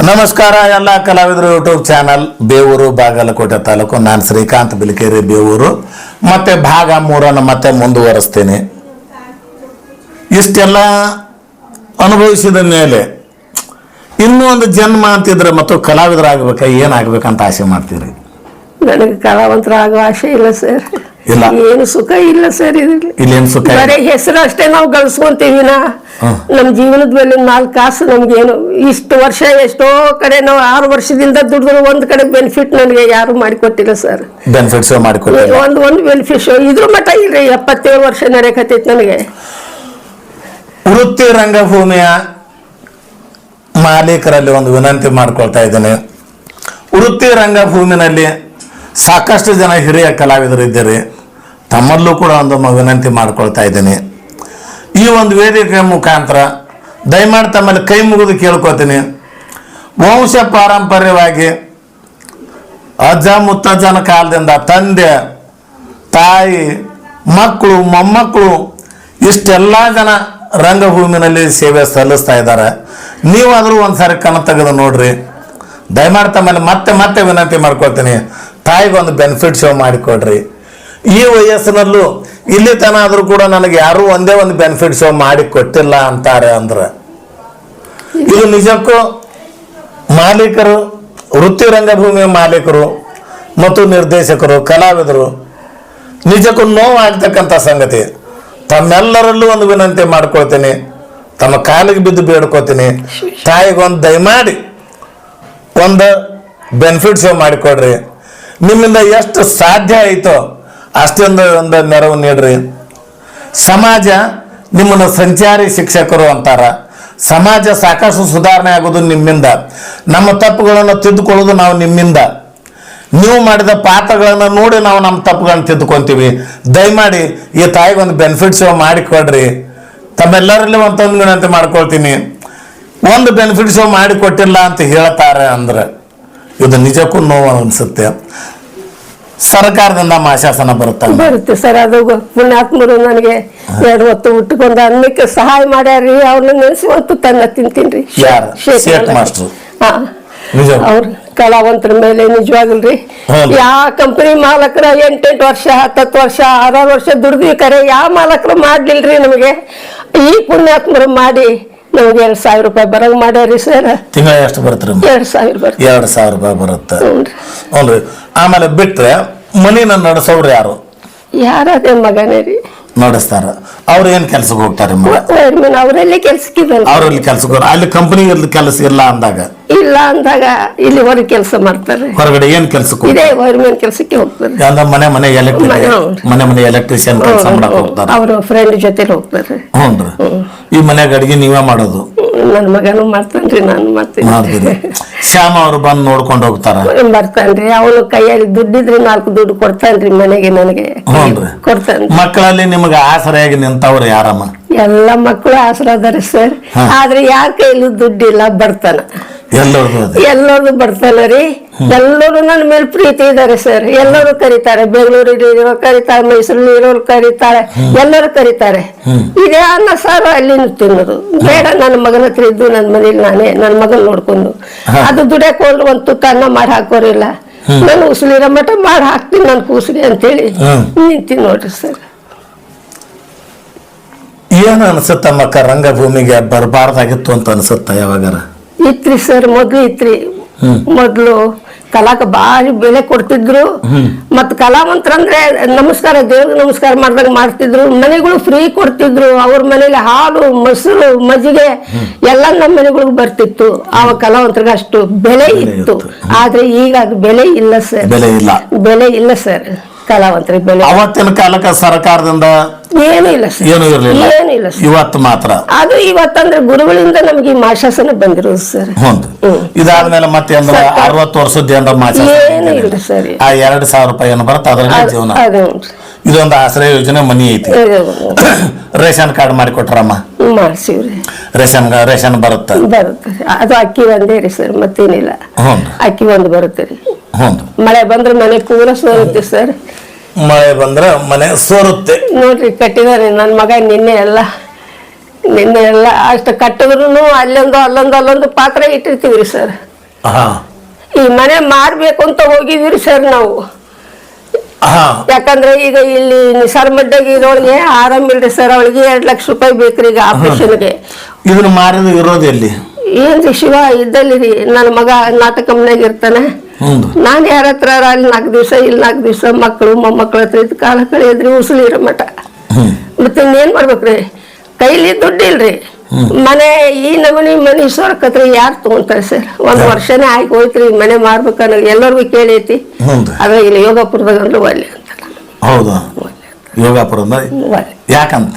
ನಮಸ್ಕಾರ ಎಲ್ಲ ಕಲಾವಿದರು ಯೂಟ್ಯೂಬ್ ಚಾನಲ್ ಬೇವೂರು ಬಾಗಲಕೋಟೆ ತಾಲೂಕು. ನಾನು ಶ್ರೀಕಾಂತ್ ಬಿಲ್ಕೇರಿ ಬೇವೂರು. ಮತ್ತೆ ಭಾಗ ಮೂರನ್ನು ಮತ್ತೆ ಮುಂದುವರಿಸ್ತೀನಿ. ಇಷ್ಟೆಲ್ಲ ಅನುಭವಿಸಿದ ಮೇಲೆ ಇನ್ನೂ ಒಂದು ಜನ್ಮ ಅಂತಿದ್ರೆ ಮತ್ತು ಕಲಾವಿದರಾಗಬೇಕಾ, ಏನಾಗಬೇಕಂತ ಆಸೆ ಮಾಡ್ತೀರಿ? ನನಗೆ ಕಲಾವಂತರ ಆಗೋ ಆಸೆ ಇಲ್ಲ ಸರ್. ಇಲ್ಲ. ಏನು ಸುಖ ಇಲ್ಲ ಸರ್ ಇಲ್ಲಿ ಇಲ್ಲೇನು ಸುಖ. ಬರೀ ಹೆಸರು ಅಷ್ಟೇ ನಾವು ಗಳಿಸ್ಕೊಂತೀವಿ ನಾ. ನಮ್ಮ ಜೀವನದ ಮೇಲೆ ನಾಲ್ಕು ಕಾಸು ನಮ್ಗೇನು. ಇಷ್ಟು ವರ್ಷ ಎಷ್ಟೋ ಕಡೆ ನಾವು ಆರು ವರ್ಷದಿಂದ ದುಡಿದ್ರು ಒಂದ್ ಕಡೆ ಬೆನಿಫಿಟ್ ನನಗೆ ಯಾರು ಮಾಡಿಕೊಟ್ಟಿಲ್ಲ ಸರ್. ಬೆನಿಫಿಟ್ಸ್ ಮಾಡಿಕೊಟ್ಟಿಲ್ಲ. ಒಂದು ಒಂದು ಬೆನಿಫಿಟ್ ಇದ್ರ ಮಟ್ಟ ಇಲ್ರಿ ಎಪ್ಪತ್ತೇಳು ವರ್ಷ ನಡೆಯಕತ್ತೈತಿ ನನಗೆ. ವೃತ್ತಿ ರಂಗಭೂಮಿಯ ಮಾಲೀಕರಲ್ಲಿ ಒಂದು ವಿನಂತಿ ಮಾಡ್ಕೊಳ್ತಾ ಇದ್ದೇನೆ. ವೃತ್ತಿ ರಂಗಭೂಮಿನಲ್ಲಿ ಸಾಕಷ್ಟು ಜನ ಹಿರಿಯ ಕಲಾವಿದರು ಇದ್ದೀರಿ ತಮ್ಮಲ್ಲೂ ಕೂಡ ಒಂದು ವಿನಂತಿ ಮಾಡ್ಕೊಳ್ತಾ ಇದ್ದೀನಿ. ಈ ಒಂದು ವೇದಿಕೆ ಮುಖಾಂತರ ದಯಮಾಡಿ ತಮ್ಮಲ್ಲಿ ಕೈ ಮುಗಿದು ಕೇಳ್ಕೊತೀನಿ. ವಂಶ ಪಾರಂಪರ್ಯವಾಗಿ ಅಜ್ಜ ಮುತ್ತಜ್ಜನ ಕಾಲದಿಂದ ತಂದೆ, ತಾಯಿ, ಮಕ್ಕಳು, ಮೊಮ್ಮಕ್ಕಳು ಇಷ್ಟೆಲ್ಲ ಜನ ರಂಗಭೂಮಿನಲ್ಲಿ ಸೇವೆ ಸಲ್ಲಿಸ್ತಾ ಇದ್ದಾರೆ. ನೀವಾದರೂ ಒಂದ್ಸಾರಿ ಕಣ ತೆಗೆದು ನೋಡ್ರಿ. ದಯಮಾಡಿ ತಮ್ಮಲ್ಲಿ ಮತ್ತೆ ಮತ್ತೆ ವಿನಂತಿ ಮಾಡ್ಕೊಳ್ತೀನಿ. ತಾಯಿಗೊಂದು ಬೆನಿಫಿಟ್ ಶೋ ಮಾಡಿಕೊಡ್ರಿ. ಈ ವಯಸ್ಸಿನಲ್ಲೂ ಇಲ್ಲಿ ತನ ಆದರೂ ಕೂಡ ನನಗೆ ಯಾರೂ ಒಂದೇ ಒಂದು ಬೆನಿಫಿಟ್ಸ್ ಮಾಡಿ ಕೊಟ್ಟಿಲ್ಲ ಅಂತಾರೆ ಅಂದ್ರೆ. ಇದು ನಿಜಕ್ಕೂ ಮಾಲೀಕರು ವೃತ್ತಿ ರಂಗಭೂಮಿಯ ಮಾಲೀಕರು ಮತ್ತು ನಿರ್ದೇಶಕರು, ಕಲಾವಿದರು ನಿಜಕ್ಕೂ ನೋವಾಗ್ತಕ್ಕಂಥ ಸಂಗತಿ. ತಮ್ಮೆಲ್ಲರಲ್ಲೂ ಒಂದು ವಿನಂತಿ ಮಾಡ್ಕೊಳ್ತೀನಿ, ತಮ್ಮ ಕಾಲಿಗೆ ಬಿದ್ದು ಬೇಡ್ಕೊತೀನಿ, ತಾಯಿಗೊಂದು ದಯಮಾಡಿ ಒಂದು ಬೆನಿಫಿಟ್ಸ್ ಮಾಡಿಕೊಡ್ರಿ. ನಿಮ್ಮಿಂದ ಎಷ್ಟು ಸಾಧ್ಯ ಆಯಿತೋ ಅಷ್ಟೊಂದು ಒಂದು ನೆರವು ನೀಡ್ರಿ. ಸಮಾಜ ನಿಮ್ಮನ್ನು ಸಂಚಾರಿ ಶಿಕ್ಷಕರು ಅಂತಾರ. ಸಮಾಜ ಸಾಕಷ್ಟು ಸುಧಾರಣೆ ಆಗೋದು ನಿಮ್ಮಿಂದ. ನಮ್ಮ ತಪ್ಪುಗಳನ್ನು ತಿದ್ದುಕೊಳ್ಳೋದು ನಾವು ನಿಮ್ಮಿಂದ. ನೀವು ಮಾಡಿದ ಪಾತ್ರಗಳನ್ನು ನೋಡಿ ನಾವು ನಮ್ಮ ತಪ್ಪುಗಳನ್ನು ತಿದ್ದುಕೊಂತೀವಿ. ದಯಮಾಡಿ ಈ ತಾಯಿಗೊಂದು ಬೆನಿಫಿಟ್ಸ್ ಮಾಡಿಕೊಡ್ರಿ. ತಮ್ಮೆಲ್ಲರಲ್ಲಿ ಒಂದೊಂದು ವಿನಂತಿ ಮಾಡ್ಕೊಳ್ತೀನಿ. ಒಂದು ಬೆನಿಫಿಟ್ ಶೋ ಮಾಡಿಕೊಟ್ಟಿಲ್ಲ ಅಂತ ಹೇಳ್ತಾರೆ ಅಂದ್ರೆ ಇದು ನಿಜಕ್ಕೂ ನೋವು ಅನಿಸುತ್ತೆ. ಸರ್ಕಾರದಿಂದ ಮಾಶಾಸನ ಬರುತ್ತೆ ಬರುತ್ತೆ ಸರ್ ಅದು ಪುಣ್ಯಾತ್ಮರು ನನಗೆ ಎರಡು ಹೊತ್ತು ಉಟ್ಕೊಂಡು ಅನ್ನಕ್ಕೆ ಸಹಾಯ ಮಾಡ್ಯಾರ್ರಿ ಅವ್ರನ್ನ ನೆನೆಸಿ ಹೊತ್ತು ತಂದ ತಿಂತೀನಿ ಯಾರು? ಶೇಖ್ ಮಾಸ್ಟ್ರು. ಹಾ. ನಿಜ ಅವ್ರ ಕಲಾವಂತರ ಮೇಲೆ ನಿಜವಾಗಲ್ರಿ. ಯಾವ ಕಂಪನಿ ಮಾಲಕರ ಎಂಟೆಂಟು ವರ್ಷ ಹತ್ತತ್ತು ವರ್ಷ ಆರಾರು ವರ್ಷ ದುಡ್ದ್ವಿ ಕರೆ ಯಾವ ಮಾಲಕರು ಮಾಡ್ಲಿಲ್ರಿ ನಮಗೆ? ಈ ಪುಣ್ಯಾತ್ಮರು ಮಾಡಿ ನಮ್ಗೆ ಎರಡ್ ಸಾವಿರ ರೂಪಾಯಿ ಬರಂಗ್ ಮಾಡ್ಯಾರಿ ಸರ್. ತಿಂಗಳ ಎಷ್ಟು ಬರುತ್ತೆ ಎರಡ್ ಸಾವಿರ ಬರ್ತದೆ ಎರಡು ಸಾವಿರ ರೂಪಾಯಿ ಬರುತ್ತೆ. ಹ್ಞೂನ್ರಿ. ಹ್ಞೂ ಆಮೇಲೆ ಬಿಟ್ರೆ ಮನಿನ ನಡೆಸೋರು ಯಾರು? ಯಾರದೇ ಮಗನೇ ರೀ. ನಡೆಸ್ತಾರ. ಅವ್ರ ಏನ್ ಕೆಲ್ಸಕ್ಕೆ ಹೋಗ್ತಾರೆ ಅವರಲ್ಲಿ ಕೆಲ್ಸಕ್ಕಿದ್ದಲ್ಲ ಅವ್ರಲ್ಲಿ ಕೆಲ್ಸಕ್ಕೆ. ಅಲ್ಲಿ ಕಂಪನಿ ಕೆಲಸ ಇಲ್ಲ ಅಂದಾಗ? ಇಲ್ಲ ಅಂದಾಗ ಇಲ್ಲಿ ಹೊರಗೆ ಕೆಲಸ ಮಾಡ್ತಾರೆ. ಹೊರಗಡೆ ಏನ್ ಕೆಲ್ಸಕ್ಕೆ ಇದೇ ಹೋಗ್ತಾರೆ ವೈರ್ಮನ್ ಕೆಲಸಕ್ಕೆ ಹೋಗ್ತಾರೆ. ಮನೆ ಮನೆ ಎಲೆಕ್ಟ್ರಿಕ್ ಮನೆ. ಮನೆ ಮನೆ ಎಲೆಕ್ಟ್ರಿಷಿಯನ್ ಕೆಲಸ ಮಾಡಕ್ ಹೋಗ್ತಾರೆ. ಅವರು ಫ್ರೆಂಡ್ ಜೊತೆ ಹೋಗ್ತಾರೆ. ಹ್ಞೂ ಈ ಮನೆಗೆ ಅಡಿಗೆ ನೀವೇ ಮಾಡೋದು? ನನ್ನ ಮಗನು ಮಾಡ್ತಾನ್ರಿ ನಾನು ಮಾಡ್ತೀನಿ ಶ್ಯಾಮ ಅವ್ರು ಬಂದು ನೋಡ್ಕೊಂಡು ಹೋಗ್ತಾರ? ಬರ್ತಾನ್ರಿ ಅವನು ಕೈಯಲ್ಲಿ ದುಡ್ಡಿದ್ರೆ ನಾಲ್ಕು ದುಡ್ಡು ಕೊಡ್ತಾನ್ರಿ ಮನೆಗೆ ನನಗೆ. ಕೊಡ್ತಾನ್ರಿ. ಮಕ್ಕಳಲ್ಲಿ ನಿಮಗೆ ಆಸರೆಯಾಗಿ ನಿಂತವ್ರು ಯಾರಮ್ಮ? ಎಲ್ಲ ಮಕ್ಕಳು ಆಸರ ಅದಾರ ಸರ್. ಆದ್ರೆ ಯಾರ ಕೈಲೂ ದುಡ್ಡಿಲ್ಲ ಬಡ್ತಾನ. ಎಲ್ಲರದು ಬರ್ತಲ್ಲ ರೀ. ಎಲ್ಲರೂ ನನ್ನ ಮೇಲೆ ಪ್ರೀತಿ ಇದ್ದಾರೆ ಸರ್. ಎಲ್ಲರೂ ಕರೀತಾರೆ. ಬೆಂಗಳೂರಲ್ಲಿ ಇರೋ ಕರೀತಾರೆ ಮೈಸೂರಲ್ಲಿ ಇರೋರು ಕರೀತಾರೆ ಎಲ್ಲರೂ ಕರೀತಾರೆ. ಇದೇ ಅನ್ನ ಸಾರು ಅಲ್ಲಿ ತಿನ್ನೋದು. ಬೇಡ ನನ್ನ ಮಗನ ಹತ್ರ ಇದ್ದು ನನ್ನ ಮನೇಲಿ ನಾನೇ ನನ್ನ ಮಗನ್ ನೋಡ್ಕೊಂಡು. ಅದು ದುಡಿಯಕ್ ಒಂದ್ ಒಂದು ತುತ್ತ ಅನ್ನ ಮಾಡಿ ಹಾಕೋರಿಲ್ಲ. ನಾನು ಉಸುಲಿರೋ ಮಟ್ಟ ಮಾಡಿ ಹಾಕ್ತೀನಿ ನನ್ ಕೂಸಲಿ ಅಂತೇಳಿ. ಹೇಳಿ ನಿಂತೀನಿ ನೋಡ್ರಿ ಸರ್. ಏನು ಅನ್ಸುತ್ತಮ್ಮಕ್ಕ ರಂಗಭೂಮಿಗೆ ಬರಬಾರ್ದಾಗಿತ್ತು ಅಂತ ಅನ್ಸುತ್ತ ಯಾವಾಗಾರ? ಇತ್ರಿ ಸರ್ ಮೊದ್ಲು ಇತ್ರಿ. ಮೊದ್ಲು ಕಲಾಕ ಭಾರಿ ಬೆಲೆ ಕೊಡ್ತಿದ್ರು. ಮತ್ ಕಲಾವಂತರಂದ್ರೆ ನಮಸ್ಕಾರ ದೇವ್ರಿಗೆ ನಮಸ್ಕಾರ ಮಾಡ್ದಂಗ ಮಾಡ್ತಿದ್ರು. ಮನೆಗಳು ಫ್ರೀ ಕೊಡ್ತಿದ್ರು. ಅವ್ರ ಮನೇಲಿ ಹಾಲು ಮೊಸರು ಮಜ್ಜಿಗೆ ಎಲ್ಲ ನಮ್ಮ ಮನೆಗಳಿಗೆ ಬರ್ತಿತ್ತು. ಆವಾಗ ಕಲಾವಂತರಿಗೆ ಅಷ್ಟು ಬೆಲೆ ಇತ್ತು. ಆದ್ರೆ ಈಗ ಅದು ಬೆಲೆ ಇಲ್ಲ ಸರ್. ಬೆಲೆ ಇಲ್ಲ ಸರ್. ಕಲಾವಂತರಿಗೆ ಬೆಲೆ ಅವತ್ತಿನ ಕಾಲಕ್ಕೆ ಸರ್ಕಾರದಿಂದ ಏನು ಇಲ್ಲ ಸರ್. ಏನು ಇರಲಿಲ್ಲ. ಏನು ಇಲ್ಲ ಸರ್. ಇವತ್ತು ಮಾತ್ರ. ಅದು ಇವತ್ತಂದ್ರೆ ಗುರುಗಳಿಂದ ನಮ್ಗೆ ಈ ಮಾಶಾಸನ ಬಂದಿರೋದು ಸರ್. ಹೌದು ಇದಾದ್ಮೇಲೆ ಮತ್ತೆ ಅಂದ್ರೆ ಸರ್ಕಾರ- ಅರವತ್ತು ವರ್ಷದ ಏನಾರ ಏನು ಇಲ್ಲ ಸರ್. ಆ ಎರಡ್ ಸಾವಿರ ರೂಪಾಯಿ ಏನು ಬರುತ್ತೆ ಅದ್ರ ಜೀವನ. ಅದು ಇದೊಂದು ಆಶ್ರಯ ಯೋಜನೆ ಮನಿ ಐತಿ. ರೇಷನ್ ಕಾರ್ಡ್ ಮಾಡಿ ಕೊಟ್ರಮ್ಮ ಮಾಡ್ಸಿವ್ರಿ. ರೇಷನ್ ರೇಷನ್ ಬರುತ್ತೆ. ಬರುತ್ತೆ. ಅದು ಅಕ್ಕಿ ಒಂದೇ ರೀ ಸರ್ ಮತ್ತೇನಿಲ್ಲ. ಹ್ಞೂ ಅಕ್ಕಿ ಒಂದು ಬರುತ್ತೆ. ರೀ ಹ್ಞೂ ಮಳೆ ಬಂದ್ರೆ ಮನೆ ಪೂರ ಸೋರುತ್ತೆ ಸರ್. ಮಳೆ ಬಂದ್ರೆ ಮನೆ ಸೋರುತ್ತೆ. ನೋಡ್ರಿ ಕಟ್ಟಿದಾರೆ. ನನ್ನ ಮಗ ನಿನ್ನೆ ಎಲ್ಲ ನಿನ್ನೆ ಎಲ್ಲ ಅಷ್ಟು ಕಟ್ಟಿದ್ರು ಅಲ್ಲೊಂದು ಅಲ್ಲೊಂದು ಅಲ್ಲೊಂದು ಪಾತ್ರ ಇಟ್ಟಿರ್ತೀವ್ರಿ ಸರ್. ಹಾ ಈ ಮನೆ ಮಾರ್ಬೇಕು ಅಂತ ಹೋಗಿದ್ವಿ ಸರ್ ನಾವು. ಯಾಕಂದ್ರೆ ಈಗ ಇಲ್ಲಿ ನಿಸರ್ಮಡ್ಡಗೆ ಇರೋಳಿಗೆ ಆರಾಮಿಲ್ರಿ ಸರ್. ಅವಳಿಗೆ ಎರಡು ಲಕ್ಷ ರೂಪಾಯಿ ಬೇಕ್ರಿ ಈಗ ಆಪರೇಷನ್ಗೆ ಇದನ್ನ ಮಾರಿದ ಇರೋದು ಎಲ್ಲಿ ಏನ್ರಿ ಶಿವ ಇದ್ದಲ್ಲಿ ರೀ ನನ್ನ ಮಗ ನಾಟಕ ಮನೆಯಾಗ ಇರ್ತಾನೆ. ಹ್ಞೂ ನಾನು ಯಾರ ಹತ್ರ ಅಲ್ಲಿ ನಾಲ್ಕು ದಿವಸ ಇಲ್ಲಿ ನಾಲ್ಕು ದಿವಸ ಮಕ್ಕಳು ಮೊಮ್ಮಕ್ಕಳ ಹತ್ರ ಇದ್ದು ಕಾಲ ಕಳೆಯದ್ರಿ ಇರೋ ಮಠ. ಮತ್ತೆ ಇನ್ನೇನ್ ಮಾಡ್ಬೇಕ್ರಿ? ಕೈಲಿ ದುಡ್ಡು ಇಲ್ರಿ ಮನೆ ಈ ನಮನಿ ಮನೆ ಸ್ವರ್ಕತ್ರ ಯಾರು ತಗೊಂತಾರೆ ಸರ್? ಒಂದ್ ವರ್ಷನೇ ಆಗಿ ಹೋಯ್ತ್ರಿ ಮನೆ ಮಾರ್ಬೇಕನ್ನೋ ಎಲ್ಲರಿಗೂ ಕೇಳೈತಿ. ಹ್ಞೂ ಅದ್ರ ಇಲ್ಲಿ ಯೋಗಪುರದಾಗ ಅಂದ್ರೆ ಒಳ್ಳೆ ಅಂತ. ಹೌದು. ಯೋಗಾಪುರದ ಒಲ್ಲೆ ಯಾಕಂತ?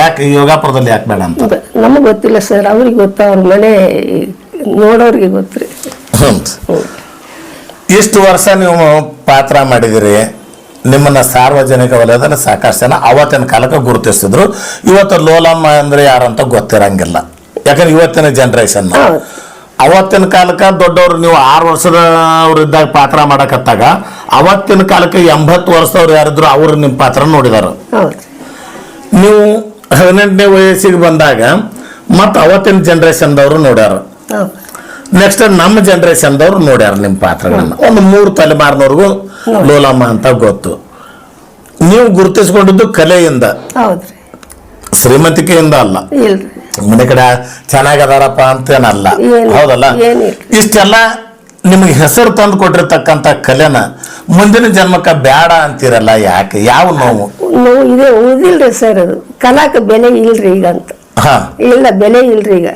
ಯಾಕೆ ಯೋಗಾಪುರದಲ್ಲಿ ಯಾಕೆ ಬೇಡ ಅಂತ? ನಮಗೆ ಗೊತ್ತಿಲ್ಲ ಸರ್. ಅವ್ರಿಗೆ ಗೊತ್ತ? ಅವ್ರ ಮನೆ ನೋಡೋರಿಗೆ ಗೊತ್ತ್ರಿ. ಇಷ್ಟು ವರ್ಷ ನೀವು ಪಾತ್ರ ಮಾಡಿದಿರಿ. ನಿಮ್ಮನ್ನ ಸಾರ್ವಜನಿಕ ವಲಯದಲ್ಲಿ ಸಾಕಷ್ಟು ಜನ ಅವತ್ತಿನ ಕಾಲಕ್ಕೆ ಗುರುತಿಸ್ತಿದ್ರು ಇವತ್ತು ಲೋಲಮ್ಮ ಅಂದ್ರೆ ಅಂತ ಗೊತ್ತಿರಂಗಿಲ್ಲ. ಯಾಕಂದ್ರೆ ಇವತ್ತಿನ ಜನ್ರೇಷನ್ ಅವತ್ತಿನ ಕಾಲಕ್ಕೆ ದೊಡ್ಡವರು ನೀವು ಆರು ವರ್ಷದ ಇದ್ದಾಗ ಪಾತ್ರ ಮಾಡಕತ್ತಾಗ ಅವತ್ತಿನ ಕಾಲಕ್ಕೆ ಎಂಬತ್ತು ವರ್ಷದವ್ರು ಯಾರಿದ್ರು ಅವರು ನಿಮ್ಮ ಪಾತ್ರ ನೋಡಿದಾರೆ. ನೀವು ಹದಿನೆಂಟನೇ ವಯಸ್ಸಿಗೆ ಬಂದಾಗ ಮತ್ತು ಅವತ್ತಿನ ಜನ್ರೇಷನ್ದವರು ನೋಡ್ಯಾರ. ನೆಕ್ಸ್ಟ್ ನಮ್ಮ ಜನ್ರೇಷನ್ದವ್ರು ನೋಡ್ಯಾರ ನಿಮ್ಮ ಪಾತ್ರಗಳನ್ನ. ಒಂದು ಮೂರು ತಲೆಮಾರಿನವ್ರಿಗೂ ಲೋಲಮ್ಮ ಅಂತ ಗೊತ್ತು. ನೀವು ಗುರುತಿಸ್ಕೊಂಡಿದ್ದು ಕಲೆಯಿಂದ. ಶ್ರೀಮಂತಿಕೆಯಿಂದ ಅಲ್ಲ. ಮನೆ ಕಡೆ ಚೆನ್ನಾಗದಾರಪ್ಪ ಅಂತೇನಲ್ಲ. ಹೌದಲ್ಲ? ಇಷ್ಟೆಲ್ಲ ನಿಮಗೆ ಹೆಸರು ತಂದು ಕೊಟ್ಟಿರ್ತಕ್ಕಂಥ ಕಲೆನ ಮುಂದಿನ ಜನ್ಮಕ್ಕೆ ಬೇಡ ಅಂತಿರಲ್ಲ ಯಾಕೆ? ಯಾವ ನೋವು? ನೋವು ಇದೆ ಉಳಿದಿಲ್ರಿ ಸರ್ ಅದು. ಕಲಾಕ ಬೆಲೆ ಇಲ್ರಿ ಈಗ ಅಂತ. ಇಲ್ಲ ಬೆಲೆ ಇಲ್ರಿ ಈಗ.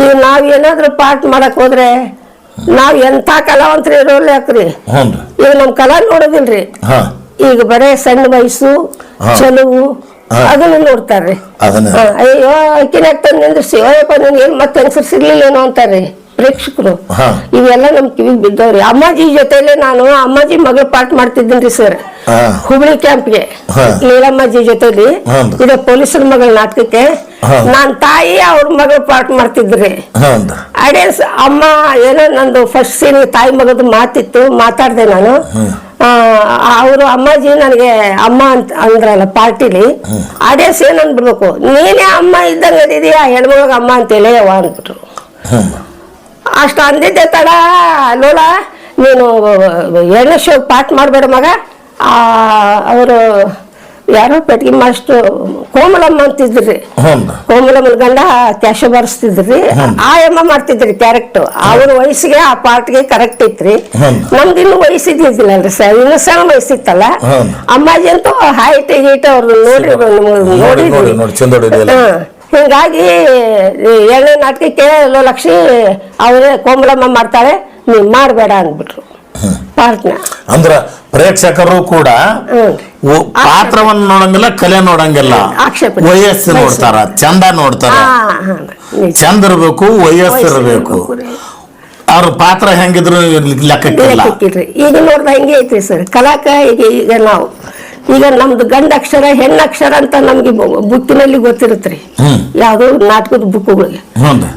ಈಗ ನಾವ್ ಏನಾದ್ರೂ ಪಾಠ ಮಾಡಕ್ ಹೋದ್ರೆ ನಾವ್ ಎಂತ ಕಲಾವಂತರ ಇರೋಲ್ಲ ಯಾಕ್ರಿ? ಈಗ ನಮ್ ಕಲಾ ನೋಡೋದಿಲ್ರಿ. ಈಗ ಬರೇ ಸಣ್ಣ ವಯಸ್ಸು ಚಲುವು ಅದನ್ನು ನೋಡ್ತಾರ್ರಿ. ಅಯ್ಯೋ ಅಕ್ಕಿನ ತಂದು ನಿಂದ್ರಿಸಿ? ಅಯ್ಯಪ್ಪ ನೀನ್ ಏನ್ ಮತ್ತೆ ಹೆಂಗಸರ್ ಸಿಗ್ಲಿಲ್ಲೇನೋ ಅಂತಾರ್ರಿ. ಪ್ರೇಕ್ಷಕರು. ಇವೆಲ್ಲ ನಮ್ ಕಿವಿಗ್ ಬಿದ್ದವ್ರಿ. ಅಮ್ಮಾಜಿ ಜೊತೆಲೆ ನಾನು ಅಮ್ಮಾಜಿ ಮಗಳ ಪಾಠ ಮಾಡ್ತಿದ್ದೀನಿ ಸರ್. ಹುಬ್ಳಿ ಕ್ಯಾಂಪ್ಗೆ. ನೀಲಮ್ಮಾಜಿ ಜೊತೆಲಿ. ಇದು ಪೊಲೀಸರ ಮಗಳ ನಾಟಕಕ್ಕೆ. ನಾನ್ ತಾಯಿ ಅವ್ರ ಮಗಳ ಪಾಠ ಮಾಡ್ತಿದ್ರಿ. ಅಡೇ ಅಮ್ಮ ಏನೋ ನಂದು ಫಸ್ಟ್ ಸೀನ್ ತಾಯಿ ಮಗದ ಮಾತಿತ್ತು ಮಾತಾಡ್ದೆ ನಾನು. ಅವರು ಅಮ್ಮಾಜಿ ನನಗೆ ಅಮ್ಮ ಅಂತ ಅಂದ್ರಲ್ಲ ಪಾರ್ಟಿಲಿ. ಅದೇ ಸೇನ್ ಅಂದ್ಬಿಡ್ಬೇಕು. ನೀನೇ ಅಮ್ಮ ಇದ್ದಂಗೆ ಇದೀಯಾ ಹೆಣ್ಮಗಳಿಗೆ ಅಮ್ಮ ಅಂತೇಳಿ ಅವ ಅಂದ್ಬಿಟ್ರು. ಅಷ್ಟು ಅಂದಿದ್ದೆ ತಡ ಲೋಳ ನೀನು ಎರಡನೇ ಶೋ ಪಾಠ ಮಾಡಬೇಡ ಮಗ. ಅವರು ಯಾರೋ ಪೆಟ್ಟಿಗೆ ಮಾಸ್ಟ್ರು ಕೋಮಲಮ್ಮ ಅಂತಿದ್ರಿ. ರೀ ಕೋಮಲಮ್ಮನ ಗಂಡ ಕ್ಯಾಶ ಬರ್ಸ್ತಿದ್ರಿ. ಆ ಎಮ್ಮ ಮಾಡ್ತಿದ್ರಿ ಕ್ಯಾರೆಕ್ಟ್ ಅವ್ರ ವಯಸ್ಸಿಗೆ ಆ ಪಾರ್ಟ್ಗೆ ಕರೆಕ್ಟ್ ಇತ್ರಿ. ನಮ್ದು ಇನ್ನು ವಯಸ್ಸಿದ್ದಿಲ್ಲಲ್ರಿ ಸರ್. ಇನ್ನು ಸಣ್ಣ ವಯಸ್ಸಿತ್ತಲ್ಲ. ಅಮ್ಮಾಜಿ ಅಂತೂ ಹೈಟ್ ಗೀಟ್ ಅವ್ರು ನೋಡ್ರಿ ನೋಡಿ ಹಿಂಗಾಗಿ ಎರಡನೇ ನಾಟಕಕ್ಕೆ ಲಕ್ಷ್ಮಿ ಅವರೇ ಕೋಮಲಮ್ಮ ಮಾಡ್ತಾಳೆ ನೀವು ಮಾಡಬೇಡ ಅಂದ್ಬಿಟ್ರು. ಪಾರ್ಟ್ನ. ಅಂದ್ರ ಪ್ರೇಕ್ಷಕರು ಕೂಡ ಪಾತ್ರವನ್ನ ನೋಡಂಗಿಲ್ಲ ಕಲೆ ನೋಡಂಗಿಲ್ಲ. ವಯಸ್ಸು. ನೋಡ್ತಾರ ಚಂದ ನೋಡ್ತಾರ. ಚಂದ ಇರ್ಬೇಕು ವಯಸ್ಸು ಇರಬೇಕು. ಅವ್ರ ಪಾತ್ರ ಹೆಂಗಿದ್ರು ಲೆಕ್ಕಕ್ಕಿಲ್ಲ. ಈಗ ನೋಡ್ದ ಹೆಂಗೆ ಐತ್ರಿ ಸರ್. ಕಲಾಕ ಈಗ ಈಗ ನಾವು ಈಗ ನಮ್ದು ಗಂಡ ಅಕ್ಷರ ಹೆಣ್ಣ ಅಕ್ಷರ ಅಂತ ನಮ್ಗೆ ಬುಕ್ಕಿನಲ್ಲಿ ಗೊತ್ತಿರುತ್ತೆ ಯಾವ್ದೋ ನಾಟಕದ ಬುಕ್ಗಳಿಗೆ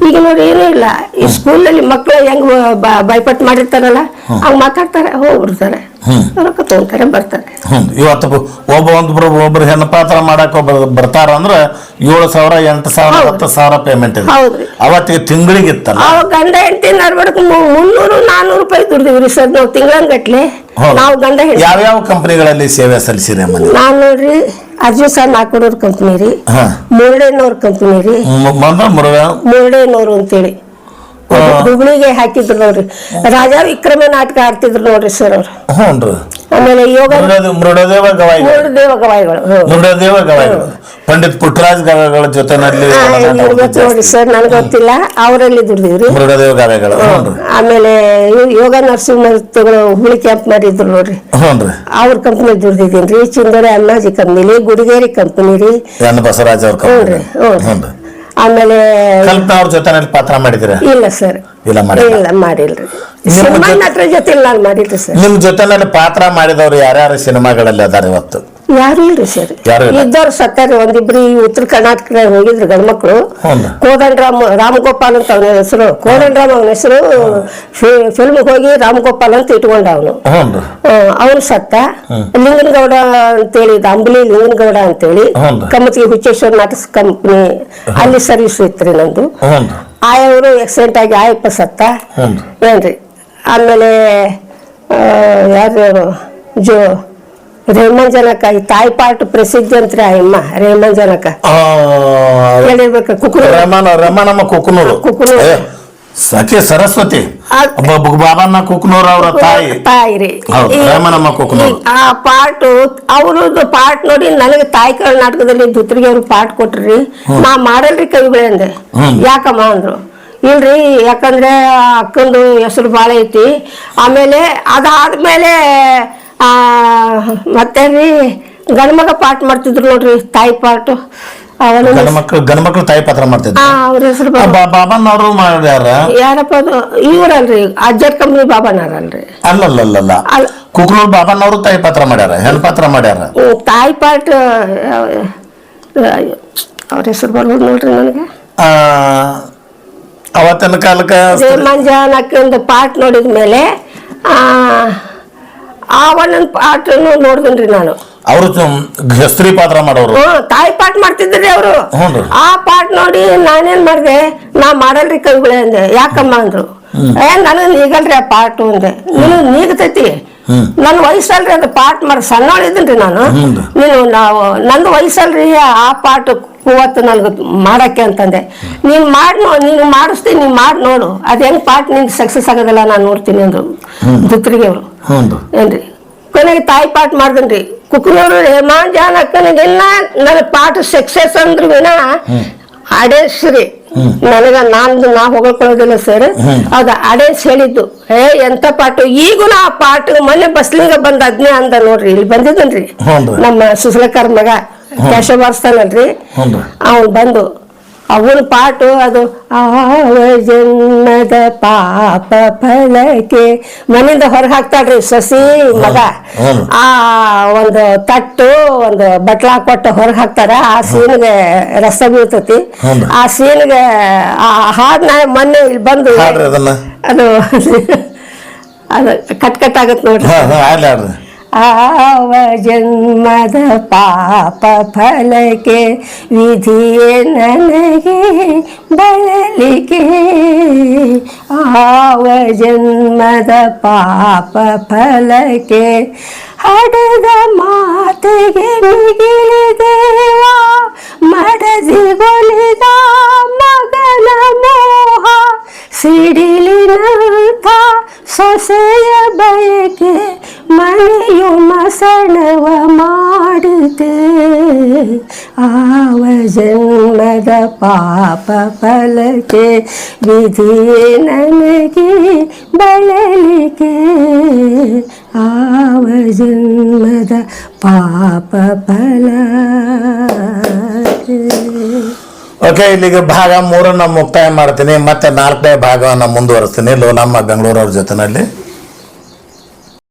ಈಗ ನೋಡಿ ಏನೂ ಇಲ್ಲ. ಈ ಸ್ಕೂಲಲ್ಲಿ ಮಕ್ಕಳು ಹೆಂಗ್ ಬೈಪಟ್ ಮಾಡಿರ್ತಾರಲ್ಲ ಅವ್ ಮಾತಾಡ್ತಾರೆ ಹೋಗ್ಬಿಡ್ತಾರೆ. ರೊಕ್ಕ ತಗೊಂತಾರೆ ಬರ್ತಾರೆ. ಹ್ಞೂ ಇವತ್ತು ಒಬ್ಬ ಒಬ್ಬರು ಒಬ್ಬರು ಹೆಣ್ಣು ಪಾತ್ರ ಮಾಡಕ್ ಒಬ್ಬ ಬರ್ತಾರ ಅಂದ್ರೆ ಏಳು ಸಾವಿರ ಎಂಟು ಸಾವಿರ ಹತ್ತು ಸಾವಿರ ಪೇಮೆಂಟ್ ಇದೆ. ಹೌದ್ರಿ. ಅವತ್ತಿಗೆ ತಿಂಗಳಿಗಿತ್ತಲ್ಲ? ಅವಾಗ ಗಂಡ ಹೆಂಡತಿ ನಡ್ಬಡಕ್ ಮುನ್ನೂರು ನಾನ್ನೂರು ರೂಪಾಯಿ ದುಡ್ದಿವ್ರಿ ಸರ್ ನಾವು ತಿಂಗಳಂಗಟ್ಲೆ ಹೌದು. ನಾವು ಗಂಡ ಹೆಂಡತಿ. ಯಾವ್ಯಾವ ಕಂಪನಿಗಳಲ್ಲಿ ಸೇವೆ ಸಲ್ಲಿಸಿರಿ ಅಮ್ಮ ನೀವು ನಾನ್ ನೋಡ್ರಿ ಅರ್ಜುನ್ ಸರ್ ನಾಲ್ಕೂರವ್ರ ಕಂಪ್ನಿ ರೀ. ಹಾ. ಮುರುಡೇನವ್ರ ಕಂಪ್ನಿ ರೀ. ಮ- ಮುರುಡೇನವ್ರು ಅಂತೇಳಿ. ಹುಬ್ಳಿಗೆ ಹಾಕಿದ್ರು ನೋಡ್ರಿ. ರಾಜ ವಿಕ್ರಮ ನಾಟಕ ಆಡ್ತಿದ್ರು ನೋಡ್ರಿ ಸರ್ ಅವ್ರು. ಹ್ಞೂ ರೀ ಆಮೇಲೆ ಯೋಗ ಮೃಡದೇವ ಮೃಡದೇವ ಗವಾಯಿಗಳು ಗವಾಯಿಗಳು. ಮೃಡದೇವ ಗವಾಯಿಗಳು. ಪಂಡಿತ್ ಪುಟ್ಟರಾಜ್ ಗವಾಯಿಗಳ ಜೊತೆ ನೋಡಿ ಸರ್ ನನಗೆ ಗೊತ್ತಿಲ್ಲ ಅವರಲ್ಲಿ ರೀ ಮೃಡದೇವ ಗವಾಯಿಗಳು ಆಮೇಲೆ ಯೋಗ ನರಸಿಂಹಗಳು ಹುಳಿ ಕ್ಯಾಂಪ್ ಮಾಡಿದ್ರು ನೋಡ್ರಿ. ಅವ್ರ ಕಂಪ್ನಿ ದುಡಿದಿದ್ದೀನಿ ರೀ ಚಿಂದೋರೆ ಕಂಪ್ನಿ ರೀ ಗುಡಿಗೇರಿ ಕಂಪ್ನಿ ರೀ. ಬಸವರಾಜ್ ಅವ್ರ ಹ್ಞೂ ಕಂಪನಿ ರೀ ಹ್ಞೂ ಆಮೇಲೆ ಕಲ್ಪನಾ ಅವ್ರ ಜೊತೆನಲ್ಲಿ ಪಾತ್ರ ಮಾಡಿದಿರ ಇಲ್ಲ ಸರ್. ಇಲ್ಲ ಮಾಡಿಲ್ಲ. ಇಲ್ಲ ಮಾಡಿಲ್ರಿ. ಸಿನಿಮಾ ಜೊತೆ- ನಟರ ಜೊತೆ ನಾನು ಮಾಡಿಲ್ರಿ ಸರ್. ನಿಮ್ ಜೊತೆ ಪಾತ್ರ ಮಾಡಿದವ್ರು ಯಾರ್ಯಾರು ಸಿನಿಮಾಗಳಲ್ಲಿ ಅದಾರ ಇವತ್ತು? ಯಾರು ಇಲ್ರಿ ಸರ್? ಯಾರೂ ಇಲ್ಲ. ಇದ್ದವ್ರು ಸತ್ತಾರಿ ಒಂದಿಬ್ರು ಈ ಉತ್ತರ ಕರ್ನಾಟಕದಾಗ ಹೋಗಿದ್ರು ಗಂಡ್ಮಕ್ಳು. ಹೌದಾ? ಕೋದಂಡರಾಮ್ ರಾಮಗೋಪಾಲ್ ಅಂತ ಅವನ ಹೆಸರು. ಕೋದಂಡರಾಮ್ ಅವನ ಹೆಸರು ಫಿಲ್ಮ್ಗೆ ಹೋಗಿ ರಾಮಗೋಪಾಲ್ ಅಂತ ಇಟ್ಕೊಂಡ ಅವನು. ಹ್ಞೂ ಅವನು ಸತ್ತ. ಲಿಂಗನಗೌಡ ಅಂತೇಳಿ ಇದು ಅಂಬಲಿ ಲಿಂಗನಗೌಡ ಅಂತೇಳಿ. ಕಮತಿಗೆ ಹುಚ್ಚೇಶ್ವರ ನಾಟಕ ಕಂಪ್ನಿ ಅಲ್ಲಿ ಸರ್ವಿಸ್ ಇತ್ರಿ ನಂದು. ಹ್ಞೂ ಆಯವರು ಆಕ್ಸಿಡೆಂಟ್ ಆಗಿ ಆಯಪ್ಪ ಸತ್ತ. ಹ್ಞೂ ಏನ್ರಿ? ಆಮೇಲೆ ಯಾರು? ಜೋ ರೇಮನ್ ಜನಕ ಈ ತಾಯಿ ಪಾಟ್ ಪ್ರಸಿದ್ಧಿ ಅಂತ್ರಿ ಆ ಅಮ್ಮ ಜನಕ ಹೇಳಿರ್ಬೇಕು ಕುಕ್ರು ರಮಣ ರಮಣಮ್ಮ ಕುಕ್ನೂರು. ಕುಕ್ನೂರು. ಸತ್ಯ ಸಖಿ ಸರಸ್ವತಿ. ಆ- ಕುಕ್ನೂರ್ ಕುಕ್ನೂರು ಅವರ ತಾಯಿ. ತಾಯಿ ರೀ. ರೇಮನಮ್ಮ ಆ ಪಾರ್ಟ್ ಅವ್ರದ್ದು ಪಾಟ್ ನೋಡಿ ನನಗೆ ತಾಯಿ ಕರ್ನಾಟಕದಲ್ಲಿ ದುತ್ರಿಗೆ ಅವ್ರು ಪಾಟ್ ಕೊಟ್ರಿ. ನಾ ಮಾಡಲ್ರಿ ಕವಿಗಳೇ ಅಂದೆ. ಯಾಕಮ್ಮ ಅಂದ್ರು. ಇಲ್ರಿ ಯಾಕಂದ್ರೆ ಅಕ್ಕಂದು ಹೆಸರು ಭಾಳ ಐತಿ. ಆಮೇಲೆ ಅದಾದ್ಮೇಲೆ ಮತ್ತೆ ರೀ ಗಂಡ್ಮಗ ಪಾಠ ಮಾಡ್ತಿದ್ರು ನೋಡ್ರಿ ತಾಯಿ ಪಾಠ. ಗಣಮಕ್ಳು ಗಂಡ ಮಕ್ಳು ಗಂಡ ಮಕ್ಳು ತಾಯಿ ಪಾತ್ರ ಮಾಡ್ತಿದ್ರು. ಆ ಅವ್ರ ಹೆಸರು ಆ ಬಾ- ಬಾಬಣ್ಣವರು ಮಾಡ್ಯಾರ? ಯಾರಪ್ಪ ಅದು? ಇವ್ರಲ್ರಿ ಅಜ್ಜರ್ ಕಂಪ್ನಿ ಬಾಬಾನಾರಲ್ರಿ ಅಲ್ಲಲ್ಲಲ್ಲ. ಅಲ್ಲ ಕುಕ್ನೂರು ಬಾಬಣ್ಣವರು ತಾಯಿ ಪಾತ್ರ ಮಾಡ್ಯಾರ ಹೆಣ್ ಪಾತ್ರ ಮಾಡ್ಯಾರ? ತಾಯಿ ಪಾಠ ಅವ್ರ ಹೆಸರು ಬರ್ಬೋದು ನೋಡ್ರಿ ನನಗೆ. ಆ, ಅವತ್ತಿನ ಕಾಲಕ್ಕೆ ಒಂದು ಪಾಠ ನೋಡಿದ ಮೇಲೆ ಆ ಒಂದೊಂದು ಪಾಟನ್ನು ನೋಡಿದ್ರಿ ನಾನು. ಅವರು ಸ್ತ್ರೀ ಪಾತ್ರ ಮಾಡೋರು. ತಾಯಿ ಪಾಠ ಮಾಡ್ತಿದ್ರಿ ಅವರು. ಆ ಪಾಠ ನೋಡಿ ನಾನೇನ್ ಮಾಡಿದೆ ನಾ ಮಾಡಲ್ರಿ ಕವಿಗಳೇ ಅಂದೆ. ಯಾಕಮ್ಮ ಅಂದ್ರು. ಏ ನನಗ್ ನೀಗಲ್ರಿ ಆ ಪಾಟು ಅಂದೆ. ನೀನು ನೀಗತೈತಿ. ನನ್ನ ವಯಸ್ಸಲ್ರಿ ಅದು ಪಾಟ್ ಮಾಡಿ ಸಣ್ಣವಳಿದ್ದೀನಿ ನಾನು. ನೀನು ನಾವು ನಂದು ವಯಸ್ಸಲ್ರಿ ಆ ಪಾಟ್ ಕೂವತ್ತು ನನ್ಗೆ ಮಾಡಕ್ಕೆ ಅಂತಂದೆ. ನೀನ್ ಮಾಡಿ ನೀನು ಮಾಡಿಸ್ತೀನಿ ನೀನ್ ಮಾಡಿ ನೋಡು. ಅದ್ ಹೆಂಗ್ ಪಾಟ್ ನಿಂಗೆ ಸಕ್ಸಸ್ ಆಗೋದಲ್ಲ ನಾನು ನೋಡ್ತೀನಿ ಅಂದ್ರು ದುತ್ರಿಗೆ ಅವರು. ಏನ್ರಿ? ಕೊನೆಗೆ ತಾಯಿ ಪಾಠ ಮಾಡ್ದನ್ರಿ. ಕುಕ್ನೂರು ಹೇಮಾನ್ ಜಾನ್ ಅಕ್ಕನಿಗೆಲ್ಲ ನನ್ನ ಪಾಠ ಸಕ್ಸಸ್ ಅಂದ್ರು ವಿನ ಅಡೇಶ್ರಿ ನನಗ ನಾನು ನಾ ಹೊಗಳ್ಕೊಳ್ಳೋದಿಲ್ಲ ಸರ್. ಅದ ಅಡೇಶ್ ಹೇಳಿದ್ದು. ಹೇ ಎಂತ ಪಾಠ? ಈಗೂ ಆ ಪಾಠ ಮೊನ್ನೆ ಬಸ್ಲಿಂಗ ಬಂದ ಅದ್ನೇ ಅಂದ ನೋಡ್ರಿ. ಇಲ್ಲಿ ಬಂದಿದ್ದನ್ರಿ. ನಮ್ಮ ಸುಸಲಕರ್ ಮಗ. ಕ್ಯಾಶ ಬಾರಿಸ್ತಾನಲ್ರಿ? ಅವನ್ ಬಂದು ಅವನ ಪಾಟು ಅದು ಆವ ಜನ್ಮದ ಪಾಪ ಫಲಕ್ಕೆ ಮನೆಯಿಂದ ಹೊರಗೆ ಹಾಕ್ತಾಳ್ರಿ ಸಸಿ ಮಗ. ಆ ಒಂದು ತಟ್ಟು ಒಂದು ಬಟ್ಲ ಕೊಟ್ಟು ಹೊರಗೆ ಹಾಕ್ತಾರ ಆ ಸೀನ್ಗೆ ರಸ ಬೀಳ್ತತಿ. ಆ ಸೀನ್ಗೆ ಆ ಹಾಡ್ ನಾ ಮೊನ್ನೆ ಇಲ್ಲಿ ಬಂದು ಅದು ಅದು ಕಟ್ ಕಟ್ ಆಗತ್ ನೋಡ್ರಿ. ಹಾ ಹಾ ಹಾಡ್ಲಿ ಹಾಡ್ರಿ ಆವ ಜನ್ಮದ ಪಾಪ ಫಲಕ್ಕೆ ವಿಧಿಯೇ ನನಗೆ ಬಳಲಿಕೆ ಆವ ಜನ್ಮದ ಪಾಪ ಫಲಕ್ಕೆ ಹಡದ ಮಾತೆಗೆ ಮಿಗಿಲಿದೇವ ಮಡದಿಗೊಲಿದ ಮಗನ ಮೋಹ ಸಿಡಿಲಿನಂಥ ಸೊಸೆಯ ಬಯಕೆ ಮನೆಯು ಮಸಣವ ಮಾಡುತ್ತೆ. ಆವ ಜನ್ಮದ ಪಾಪ ಫಲಕ್ಕೆ ವಿಧಿಯೇ ನನಗೆ ಬಳಲಿಕೆ. ಆವ ಜನ್ಮದ ಪಾಪ ಫಲ ಓಕೆ ಇಲ್ಲಿಗೆ ಭಾಗ ಮೂರನ್ನು ಮುಕ್ತಾಯ ಮಾಡ್ತೀನಿ. ಮತ್ತೆ ನಾಲ್ಕನೇ ಭಾಗವನ್ನು ಮುಂದುವರಿಸ್ತೀನಿ. ಲೋಲಮ್ಮ ಬೆಂಗಳೂರವ್ರ ಜೊತೆನಲ್ಲಿ.